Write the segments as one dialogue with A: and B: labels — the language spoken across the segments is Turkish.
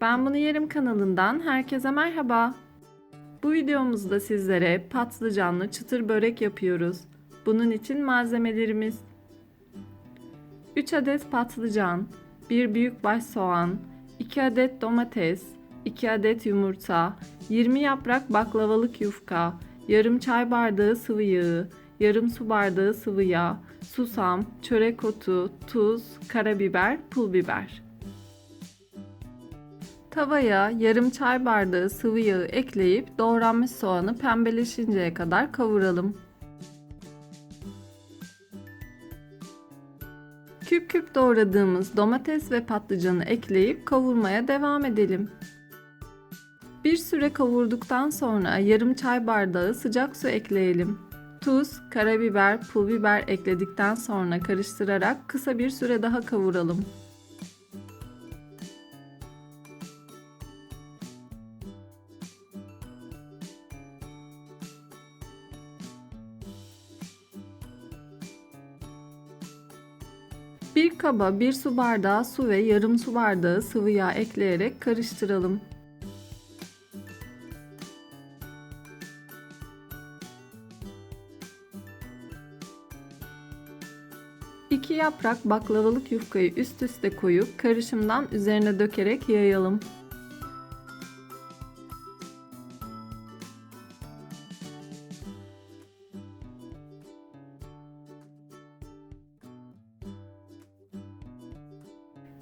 A: Ben Bunu Yerim kanalından herkese merhaba. Bu videomuzda sizlere patlıcanlı çıtır börek yapıyoruz. Bunun için malzemelerimiz 3 adet patlıcan, 1 büyükbaş soğan, 2 adet domates, 2 adet yumurta, 20 yaprak baklavalık yufka, yarım çay bardağı sıvı yağı, yarım su bardağı sıvı yağ, susam, çörek otu, tuz, karabiber, pul biber. Tavaya yarım çay bardağı sıvı yağı ekleyip doğranmış soğanı pembeleşinceye kadar kavuralım. Küp küp doğradığımız domates ve patlıcanı ekleyip kavurmaya devam edelim. Bir süre kavurduktan sonra yarım çay bardağı sıcak su ekleyelim. Tuz, karabiber, pul biber ekledikten sonra karıştırarak kısa bir süre daha kavuralım. Bir kaba bir su bardağı su ve yarım su bardağı sıvı yağ ekleyerek karıştıralım. İki yaprak baklavalık yufkayı üst üste koyup karışımdan üzerine dökerek yayalım.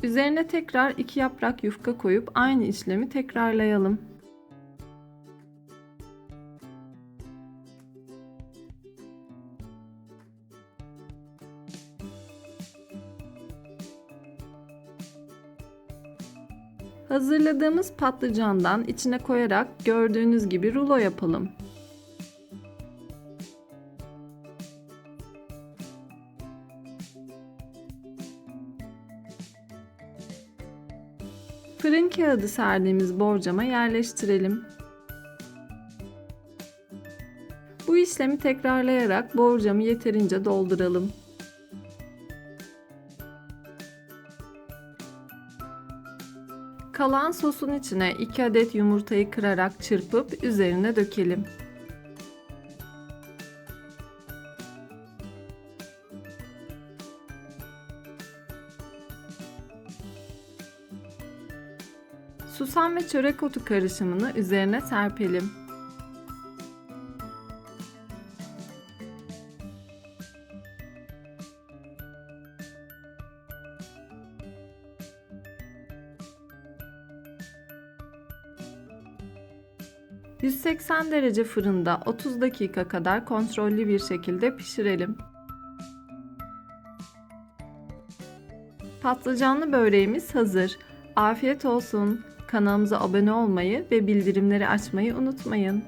A: Üzerine tekrar iki yaprak yufka koyup aynı işlemi tekrarlayalım. Hazırladığımız patlıcandan içine koyarak gördüğünüz gibi rulo yapalım. Fırın kağıdı serdiğimiz borcama yerleştirelim. Bu işlemi tekrarlayarak borcamı yeterince dolduralım. Kalan sosun içine 2 adet yumurtayı kırarak çırpıp üzerine dökelim. Susam ve çörek otu karışımını üzerine serpelim. ...180 derece fırında 30 dakika kadar kontrollü bir şekilde pişirelim. Patlıcanlı böreğimiz hazır. Afiyet olsun. Kanalımıza abone olmayı ve bildirimleri açmayı unutmayın.